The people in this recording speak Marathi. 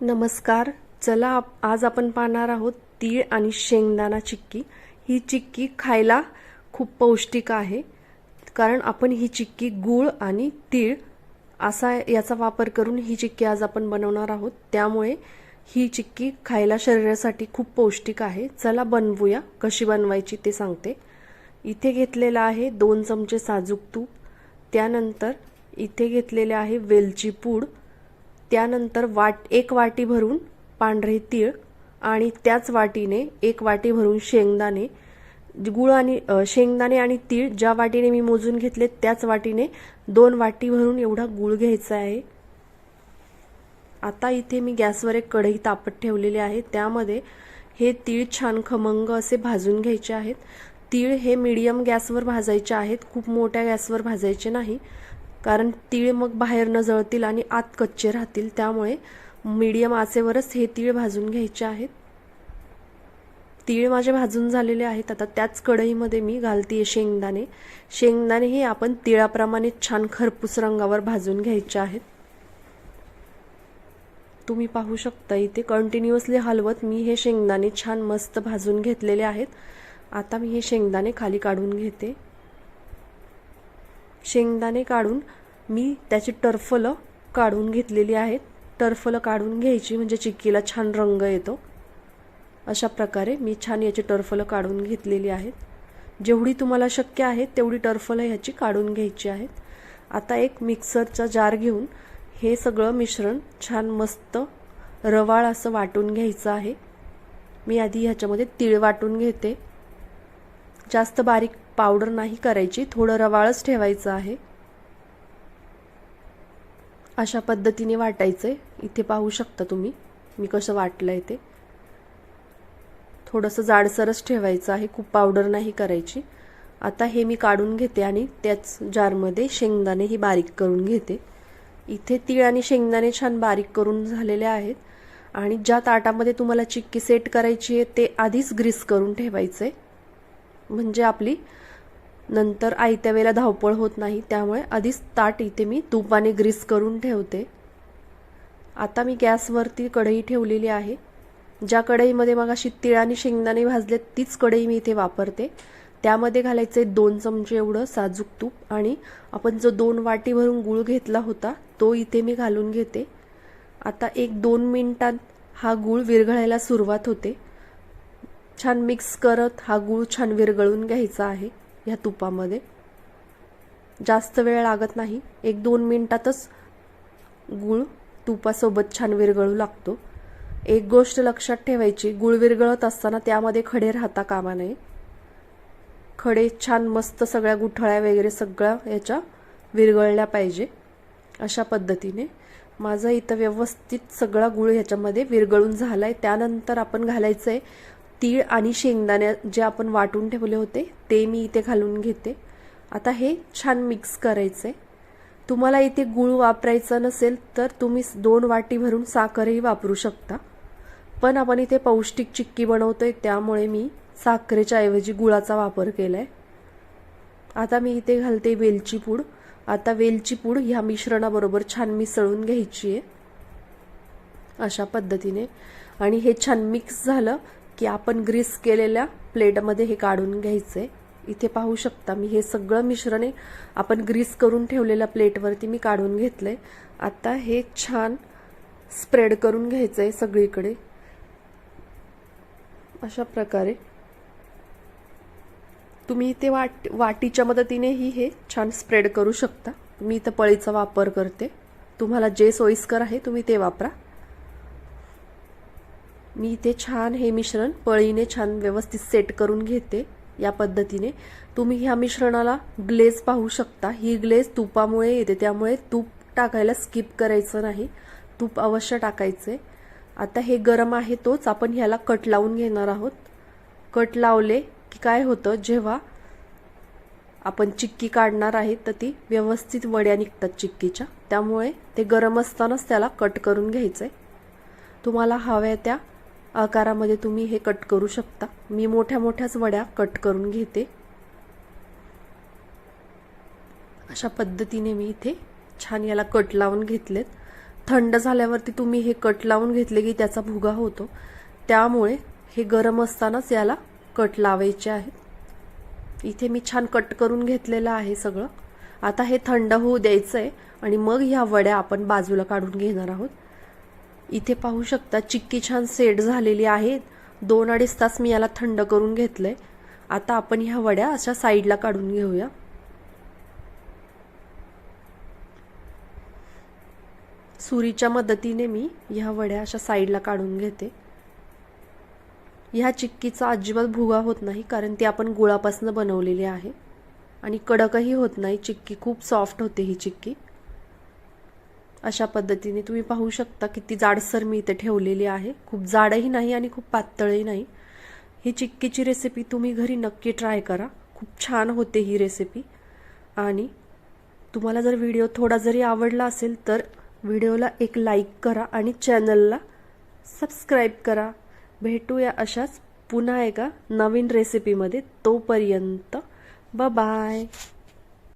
नमस्कार. चला आप- आज आपण पाहणार आहोत तीळ आणि शेंगदाणा चिक्की. ही चिक्की खायला खूप पौष्टिक आहे. कारण आपण ही चिक्की गूळ आणि तीळ असा याचा वापर करून ही चिक्की आज आपण बनवणार आहोत. त्यामुळे ही चिक्की खायला शरीरासाठी खूप पौष्टिक आहे. चला बनवूया. कशी बनवायची ते सांगते. इथे घेतलेलं आहे दोन चमचे साजूक तूप. त्यानंतर इथे घेतलेले आहे वेलची पूड. त्यानंतर वाट एक वाटी भरून पांढरे तीळ आणि त्याच वाटीने एक वाटी भरून शेंगदाणे गुळ आणि शेंगदाणे आणि तीळ ज्या वाटीने मी मोजून घेतले त्याच वाटीने दोन वाटी भरून एवढा गुळ घ्यायचा आहे. आता इथे मी गॅसवर एक कढई तापत ठेवलेली आहे. त्यामध्ये हे तीळ छान खमंग असे भाजून घ्यायचे आहेत. तीळ हे मीडियम गॅसवर भाजायचे आहेत. खूप मोठ्या गॅसवर भाजायचे नाही. कारण तीळ मग बाहेर न जळतील आणि आत कच्चे राहतील. त्यामुळे मीडियम आचेवरच हे तीळ भाजून घ्यायचे आहेत. तीळ माझे भाजून झालेले आहेत. आता त्याच कढईमध्ये मी घालतीये शेंगदाणे. शेंगदाणे हे आपण तिळाप्रमाणे छान खरपूस रंगावर भाजून घ्यायचे आहेत. तुम्ही पाहू शकता इथे कंटिन्युअसली हलवत मी हे शेंगदाणे छान मस्त भाजून घेतलेले आहेत. आता मी हे शेंगदाणे खाली काढून घेते. शेंगदाणे काढून मी त्याची टरफलं काढून घेतलेली आहेत. टरफलं काढून घ्यायची म्हणजे चिक्कीला छान रंग येतो. अशा प्रकारे मी छान याची टरफलं काढून घेतलेली आहेत. जेवढी तुम्हाला शक्य आहे तेवढी टरफलं ह्याची काढून घ्यायची आहेत. आता एक मिक्सरचा जार घेऊन हे सगळं मिश्रण छान मस्त रवाळ असं वाटून घ्यायचं आहे. मी आधी ह्याच्यामध्ये तीळ वाटून घेते. जास्त बारीक पावडर नाही करायची थोडं रवाळच ठेवायचं आहे. अशा पद्धतीने वाटायचंय. इथे पाहू शकता तुम्ही मी कसं वाटलंय ते. थोडंसं जाडसरच ठेवायचं आहे खूप पावडर नाही करायची. आता हे मी काढून घेते आणि त्याच जारमध्ये शेंगदाणे ही बारीक करून घेते. इथे तीळ आणि शेंगदाणे छान बारीक करून झालेले आहेत. आणि ज्या ताटामध्ये तुम्हाला चिक्की सेट करायची आहे ते आधीच ग्रीस करून ठेवायचं आहे म्हणजे आपली नंतर आयत्या वेळेला धावपळ होत नाही त्यामुळे आधीच ताट इथे मी तुपाने ग्रीस करून ठेवते. आता मी गॅसवरती कढई ठेवलेली आहे. ज्या कढईमध्ये मग अशी तिळ आणि शेंगदाणे भाजलेत तीच कढई मी इथे वापरते. त्यामध्ये घालायचे दोन चमचे एवढं साजूक तूप आणि आपण जो दोन वाटी भरून गुळ घेतला होता तो इथे मी घालून घेते. आता एक दोन मिनिटात हा गुळ विरघळायला सुरुवात होते. छान मिक्स करत हा गूळ छान विरगळून घ्यायचा आहे ह्या तुपामध्ये. जास्त वेळ लागत नाही. एक दोन मिनटातच गूळ तुपासोबत छान विरगळू लागतो. एक गोष्ट लक्षात ठेवायची गूळ विरगळत असताना त्यामध्ये खडे राहता कामा नये. खडे छान मस्त सगळ्या गुठळ्या वगैरे सगळ्या याच्या विरगळल्या पाहिजे अशा पद्धतीने. माझं इथं व्यवस्थित सगळा गुळ ह्याच्यामध्ये झाला आहे त्यानंतर आपण घालायचं आहे तीळ आणि शेंगदाणे जे आपण वाटून ठेवले होते ते मी इथे घालून घेते. आता हे छान मिक्स करायचे तुम्हाला इथे गुळ वापरायचा नसेल तर तुम्ही दोन वाटी भरून साखरही वापरू शकता. पण आपण इथे पौष्टिक चिक्की बनवतोय त्यामुळे मी साखरेच्या ऐवजी गुळाचा वापर केला आहे आता मी इथे घालते वेलची पूड. आता वेलची पूड ह्या मिश्रणाबरोबर छान मिसळून घ्यायची आहे अशा पद्धतीने. आणि हे छान मिक्स झालं की आपण ग्रीस केलेल्या प्लेटमध्ये हे काढून घ्यायचंय इथे पाहू शकता मी हे सगळं मिश्रणे आपण ग्रीस करून ठेवलेल्या प्लेटवरती मी काढून घेतलंय. आता हे छान स्प्रेड करून घ्यायचंय सगळीकडे. अशा प्रकारे. तुम्ही इथे वाट वाटीच्या मदतीनेही हे छान स्प्रेड करू शकता. मी इथं पळीचा वापर करते. तुम्हाला जे सोयीस्कर आहे तुम्ही ते वापरा. मी इथे छान हे मिश्रण पळीने छान व्यवस्थित सेट करून घेते या पद्धतीने. तुम्ही ह्या मिश्रणाला ग्लेज पाहू शकता. ही ग्लेज तुपामुळे येते त्यामुळे तूप टाकायला स्किप करायचं नाही. तूप अवश्य टाकायचे. आता हे गरम आहे तोच आपण ह्याला कट लावून घेणार आहोत. कट लावले की काय होतं? जेव्हा आपण चिक्की काढणार आहे तर ती व्यवस्थित वड्या निघतात चिक्कीच्या. त्यामुळे ते गरम असतानाच त्याला कट करून घ्यायचं आहे तुम्हाला हव्या त्या आकारामध्ये तुम्ही हे कट करू शकता. मी मोठ्या मोठ्याच वड्या कट करून घेते. अशा पद्धतीने मी इथे छान याला कट लावून घेतलेत. थंड झाल्यावरती तुम्ही हे कट लावून घेतले की त्याचा भुगा होतो. त्यामुळे हे गरम असतानाच याला कट लावायचे आहेत. इथे मी छान कट करून घेतलेलं आहे सगळं. आता हे थंड होऊ द्यायचं आहे आणि मग ह्या वड्या आपण बाजूला काढून घेणार आहोत. इथे पाहू शकता चिक्की छान सेट झालेली आहे दोन अडीच तास मी याला थंड करून घेतलंय. आता आपण ह्या वड्या अशा साईडला काढून घेऊया. सुरीच्या मदतीने मी ह्या वड्या अशा साईडला काढून घेते. ह्या चिक्कीचा अजिबात भुगा होत नाही कारण ती आपण गुळापासून बनवलेली आहे. आणि कडकही होत नाही चिक्की खूप सॉफ्ट होते ही चिक्की. अशा पद्धतीने तुम्ही पाहू शकता किती जाडसर मी इथे ठेवलेली आहे. खूप जाडही नाही आणि खूप पातळही नाही. ही चिक्कीची रेसिपी तुम्ही घरी नक्की ट्राय करा. खूप छान होते ही रेसिपी आणि तुम्हाला जर व्हिडिओ थोडा जरी आवडला असेल तर व्हिडिओला एक लाईक करा आणि चॅनलला सबस्क्राईब करा. भेटूया अशाच पुन्हा एका नवीन रेसिपीमध्ये तोपर्यंत बाय